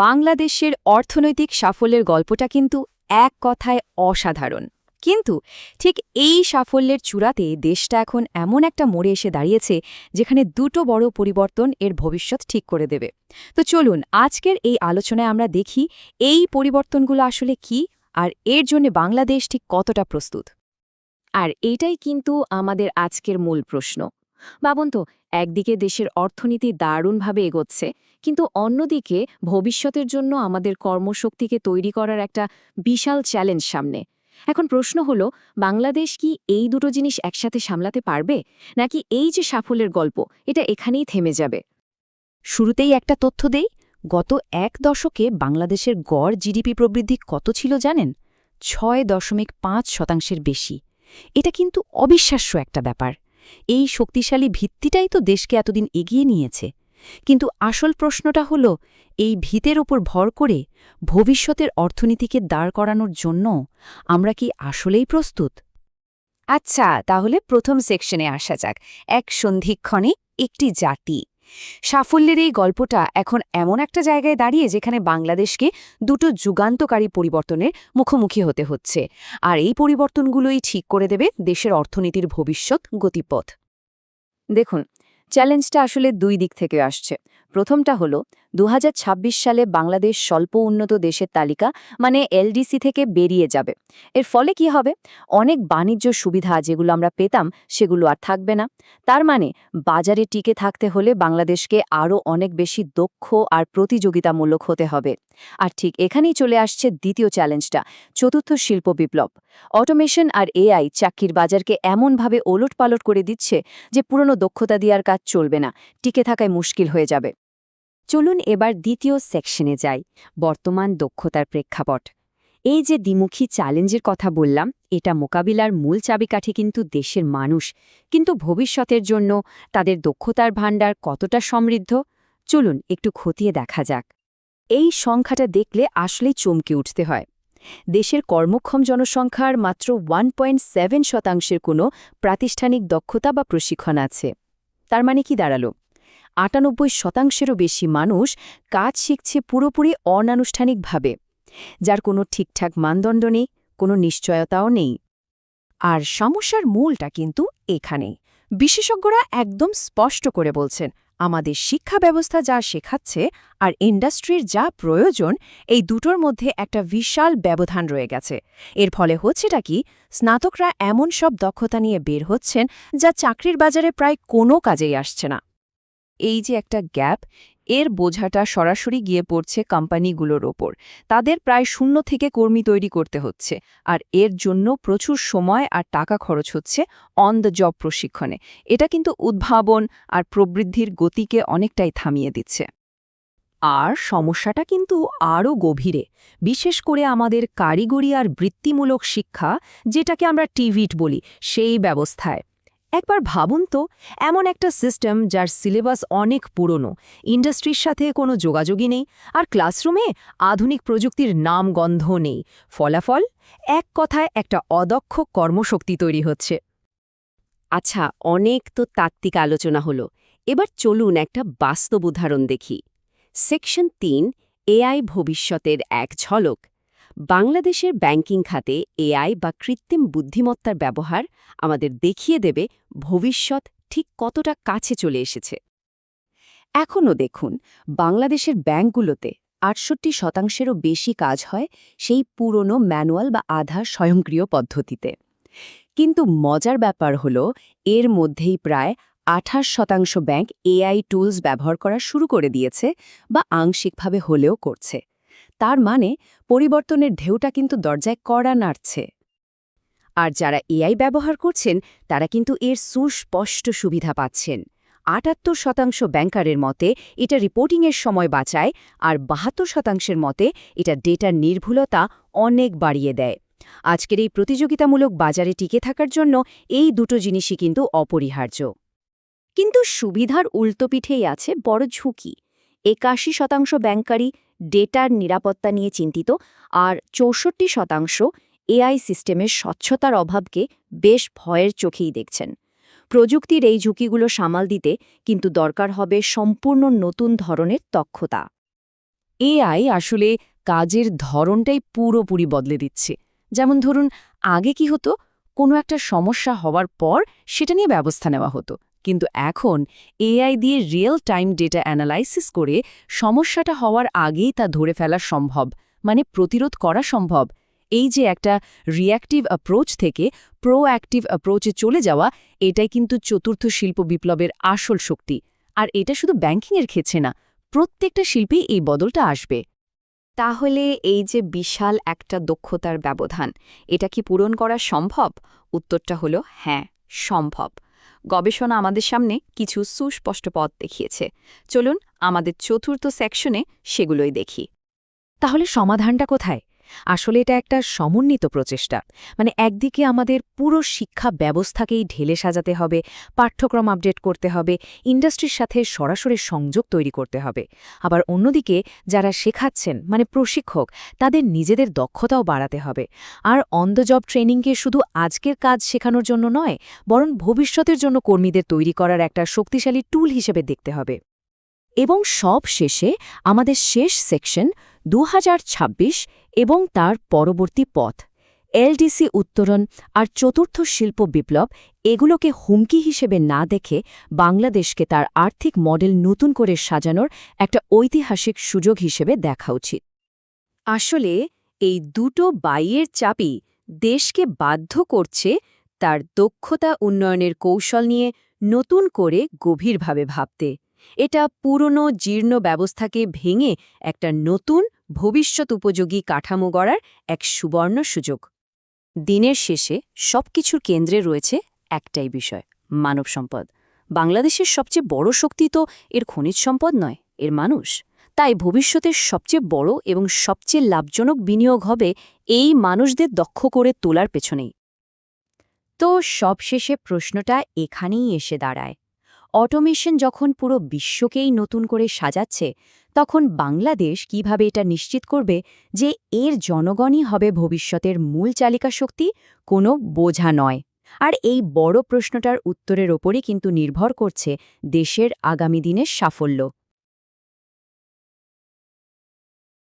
বাংলাদেশের অর্থনৈতিক সাফল্যের গল্পটা কিন্তু এক কথায় অসাধারণ। কিন্তু ঠিক এই সাফল্যের চূড়াতে দেশটা এখন এমন একটা মোড়ে এসে দাঁড়িয়েছে যেখানে দুটো বড় পরিবর্তন এর ভবিষ্যৎ ঠিক করে দেবে। তো চলুন, আজকের এই আলোচনায় আমরা দেখি এই পরিবর্তনগুলো আসলে কি আর এর জন্য বাংলাদেশ ঠিক কতটা প্রস্তুত। আর এইটাই কিন্তু আমাদের আজকের মূল প্রশ্ন। ভাবুন তো, একদিকে দেশের অর্থনীতি দারুণভাবে এগোচ্ছে, কিন্তু অন্যদিকে ভবিষ্যতের জন্য আমাদের কর্মশক্তিকে তৈরি করার একটা বিশাল চ্যালেঞ্জ সামনে। এখন প্রশ্ন হলো, বাংলাদেশ কি এই দুটো জিনিস একসাথে সামলাতে পারবে? নাকি এই যে সাফল্যের গল্প, এটা এখানেই থেমে যাবে? শুরুতেই একটা তথ্য দেই, গত এক দশকে বাংলাদেশের গড় জিডিপি প্রবৃদ্ধি কত ছিল জানেন? ছয় দশমিক পাঁচ শতাংশের বেশি। এটা কিন্তু অবিশ্বাস্য একটা ব্যাপার। এই শক্তিশালী ভিত্তিটাই তো দেশকে এতদিন এগিয়ে নিয়েছে। কিন্তু আসল প্রশ্নটা হল, এই ভিতের ওপর ভর করে ভবিষ্যতের অর্থনীতিকে দাঁড় করানোর জন্য আমরা কি আসলেই প্রস্তুত? আচ্ছা তাহলে প্রথম সেকশনে আসা যাক। এক সন্ধিক্ষণে একটি জাতি। সাফল্যের এই গল্পটা এখন এমন একটা জায়গায় দাঁড়িয়ে যেখানে বাংলাদেশকে দুটো যুগান্তকারী পরিবর্তনের মুখোমুখি হতে হচ্ছে। আর এই পরিবর্তনগুলোই ঠিক করে দেবে দেশের অর্থনীতির ভবিষ্যৎ গতিপথ। দেখুন চ্যালেঞ্জটা আসলে দুই দিক থেকে আসছে। প্রথমটা হলো দু হাজার ছাব্বিশ সালে বাংলাদেশ স্বল্প উন্নত দেশের তালিকা মানে এলডিসি থেকে বেরিয়ে যাবে। এর ফলে কি হবে? অনেক বাণিজ্য সুবিধা যেগুলো আমরা পেতাম, সেগুলো আর থাকবে না। তার মানে বাজারে টিকে থাকতে হলে বাংলাদেশকে আরও অনেক বেশি দক্ষ আর প্রতিযোগিতামূলক হতে হবে। আর ঠিক এখানেই চলে আসছে দ্বিতীয় চ্যালেঞ্জটা, চতুর্থ শিল্প বিপ্লব। অটোমেশন আর এআই চাকরির বাজারকে এমনভাবে ওলটপালট করে দিচ্ছে যে পুরনো দক্ষতা দেওয়ার কাজ চলবে না, টিকে থাকায় মুশকিল হয়ে যাবে। চলুন এবার দ্বিতীয় সেকশনে যাই, বর্তমান দক্ষতার প্রেক্ষাপট। এই যে দ্বিমুখী চ্যালেঞ্জের কথা বললাম, এটা মোকাবিলার মূল চাবিকাঠি কিন্তু দেশের মানুষ। কিন্তু ভবিষ্যতের জন্য তাদের দক্ষতার ভাণ্ডার কতটা সমৃদ্ধ? চলুন একটু খতিয়ে দেখা যাক। এই সংখ্যাটা দেখলে আসলেই চমকে উঠতে হয়। দেশের কর্মক্ষম জনসংখ্যার মাত্র ওয়ান শতাংশের কোনো প্রাতিষ্ঠানিক দক্ষতা বা প্রশিক্ষণ আছে। তার মানে কি দাঁড়াল? আটানব্বই শতাংশেরও বেশি মানুষ কাজ শিখছে পুরোপুরি অনানুষ্ঠানিকভাবে, যার কোনো ঠিকঠাক মানদণ্ড নেই, কোনো নিশ্চয়তাও নেই। আর সমস্যার মূলটা কিন্তু এখানেই বিশেষজ্ঞরা একদম স্পষ্ট করে বলছেন, আমাদের শিক্ষা ব্যবস্থা যা শেখাচ্ছে আর ইন্ডাস্ট্রির যা প্রয়োজন, এই দুটোর মধ্যে একটা বিশাল ব্যবধান রয়ে গেছে। এর ফলে হচ্ছেটা কি, স্নাতকরা এমন সব দক্ষতা নিয়ে বের হচ্ছেন যা চাকরির বাজারে প্রায় কোনো কাজেই আসছে না। এই যে একটা গ্যাপ, এর বোঝাটা সরাসরি গিয়ে পড়ছে কোম্পানিগুলোর ওপর। তাদের প্রায় শূন্য থেকে কর্মী তৈরি করতে হচ্ছে, আর এর জন্য প্রচুর সময় আর টাকা খরচ হচ্ছে অন দ্য জব প্রশিক্ষণে। এটা কিন্তু উদ্ভাবন আর প্রবৃদ্ধির গতিকে অনেকটাই থামিয়ে দিচ্ছে। আর সমস্যাটা কিন্তু আরও গভীরে। বিশেষ করে আমাদের কারিগরি আর বৃত্তিমূলক শিক্ষা, যেটাকে আমরা টিভিট বলি, সেই ব্যবস্থায়। একবার ভাবুন তো, এমন একটা সিস্টেম যার সিলেবাস অনেক পুরনো ইন্ডাস্ট্রির সাথে কোনো যোগাযোগই নেই, আর ক্লাসরুমে আধুনিক প্রযুক্তির নাম গন্ধ নেই। ফলাফল? এক কথায় একটা অদক্ষ কর্মশক্তি তৈরি হচ্ছে। আচ্ছা অনেক তো তাত্ত্বিক আলোচনা হলো। এবার চলুন একটা বাস্তব উদাহরণ দেখি। সেকশন তিন এআই ভবিষ্যতের এক ঝলক। বাংলাদেশের ব্যাংকিং খাতে এআই বা কৃত্রিম বুদ্ধিমত্তার ব্যবহার আমাদের দেখিয়ে দেবে ভবিষ্যৎ ঠিক কতটা কাছে চলে এসেছে। এখনও দেখুন, বাংলাদেশের ব্যাংকগুলোতে আটষট্টি শতাংশেরও বেশি কাজ হয় সেই পুরনো ম্যানুয়াল বা আধা স্বয়ংক্রিয় পদ্ধতিতে। কিন্তু মজার ব্যাপার হল, এর মধ্যেই প্রায় আঠাশ শতাংশ ব্যাংক এআই টুলস ব্যবহার করা শুরু করে দিয়েছে বা আংশিকভাবে হলেও করছে। তার মানে পরিবর্তনের ঢেউটা কিন্তু দরজায় কড়া নাড়ছে। আর যারা এআই ব্যবহার করছেন, তারা কিন্তু এর সুস্পষ্ট সুবিধা পাচ্ছেন। আটাত্তর শতাংশ ব্যাংকারের মতে এটা রিপোর্টিংয়ের সময় বাঁচায়, আর বাহাত্তর শতাংশের মতে এটা ডেটার নির্ভুলতা অনেক বাড়িয়ে দেয়। আজকের এই প্রতিযোগিতামূলক বাজারে টিকে থাকার জন্য এই দুটো জিনিসই কিন্তু অপরিহার্য। কিন্তু সুবিধার উল্টোপিঠেই আছে বড় ঝুঁকি। একাশি শতাংশ ব্যাংকারি ডেটার নিরাপত্তা নিয়ে চিন্তিত আর চৌষট্টি শতাংশ এআই সিস্টেমের স্বচ্ছতার অভাবকে বেশ ভয়ের চোখেই দেখছেন। প্রযুক্তির এই ঝুঁকিগুলো সামাল দিতে কিন্তু দরকার হবে সম্পূর্ণ নতুন ধরনের দক্ষতা। এআই আসলে কাজের ধরনটাই পুরোপুরি বদলে দিচ্ছে। যেমন ধরুন, আগে কি হতো? কোনো একটা সমস্যা হওয়ার পর সেটা নিয়ে ব্যবস্থা নেওয়া হতো। কিন্তু এখন এআই দিয়ে রিয়েল টাইম ডেটা অ্যানালাইসিস করে সমস্যাটা হওয়ার আগেই তা ধরে ফেলা সম্ভব মানে প্রতিরোধ করা সম্ভব। এই যে একটা রিঅ্যাক্টিভ অ্যাপ্রোচ থেকে প্রোঅ্যাক্টিভ অ্যাপ্রোচে চলে যাওয়া, এটাই কিন্তু চতুর্থ শিল্প বিপ্লবের আসল শক্তি। আর এটা শুধু ব্যাংকিংয়ের ক্ষেত্রে না, প্রত্যেকটা শিল্পে এই বদলটা আসবে। তাহলে এই যে বিশাল একটা দক্ষতার ব্যবধান, এটা কি পূরণ করা সম্ভব? উত্তরটা হলো হ্যাঁ সম্ভব। গবেষণা আমাদের সামনে কিছু সুস্পষ্ট পথ দেখিয়েছে। চলুন আমাদের চতুর্থ সেকশনে সেগুলোই দেখি। তাহলে সমাধানটা কোথায়? আসলে এটা একটা সমন্বিত প্রচেষ্টা। মানে একদিকে আমাদের পুরো শিক্ষা ব্যবস্থাকেই ঢেলে সাজাতে হবে, পাঠ্যক্রম আপডেট করতে হবে ইন্ডাস্ট্রির সাথে সরাসরি সংযোগ তৈরি করতে হবে। আবার অন্যদিকে যারা শেখাচ্ছেন মানে প্রশিক্ষক, তাদের নিজেদের দক্ষতাও বাড়াতে হবে। আর অন দ্য জব ট্রেনিংকে শুধু আজকের কাজ শেখানোর জন্য নয়, বরং ভবিষ্যতের জন্য কর্মীদের তৈরি করার একটা শক্তিশালী টুল হিসেবে দেখতে হবে। এবং সব শেষে আমাদের শেষ সেকশন দু হাজার ছাব্বিশ এবং তার পরবর্তী পথ। এলডিসি উত্তরণ আর চতুর্থ শিল্প বিপ্লব এগুলোকে হুমকি হিসেবে না দেখে বাংলাদেশকে তার আর্থিক মডেল নতুন করে সাজানোর একটা ঐতিহাসিক সুযোগ হিসেবে দেখা উচিত। আসলে এই দুটো বাইয়ের চাপই দেশকে বাধ্য করছে তার দক্ষতা উন্নয়নের কৌশল নিয়ে নতুন করে গভীরভাবে ভাবতে। এটা পুরনো জীর্ণ ব্যবস্থাকে ভেঙে একটা নতুন ভবিষ্যৎ উপযোগী কাঠামো গড়ার এক সুবর্ণ সুযোগ। দিনের শেষে সবকিছুর কেন্দ্রে রয়েছে একটাই বিষয়, মানব সম্পদ। বাংলাদেশের সবচেয়ে বড় শক্তি তো এর খনিজ সম্পদ নয়, এর মানুষ। তাই ভবিষ্যতের সবচেয়ে বড় এবং সবচেয়ে লাভজনক বিনিয়োগ হবে এই মানুষদের দক্ষ করে তোলার পেছনেই। তো সবশেষে প্রশ্নটা এখানেই এসে দাঁড়ায়। অটোমেশন যখন পুরো বিশ্বকেই নতুন করে সাজাচ্ছে, তখন বাংলাদেশ কীভাবে এটা নিশ্চিত করবে যে এর জনগণই হবে ভবিষ্যতের মূল চালিকা শক্তি, কোনো বোঝা নয়। আর এই বড় প্রশ্নটার উত্তরের ওপরই কিন্তু নির্ভর করছে দেশের আগামী দিনের সাফল্য।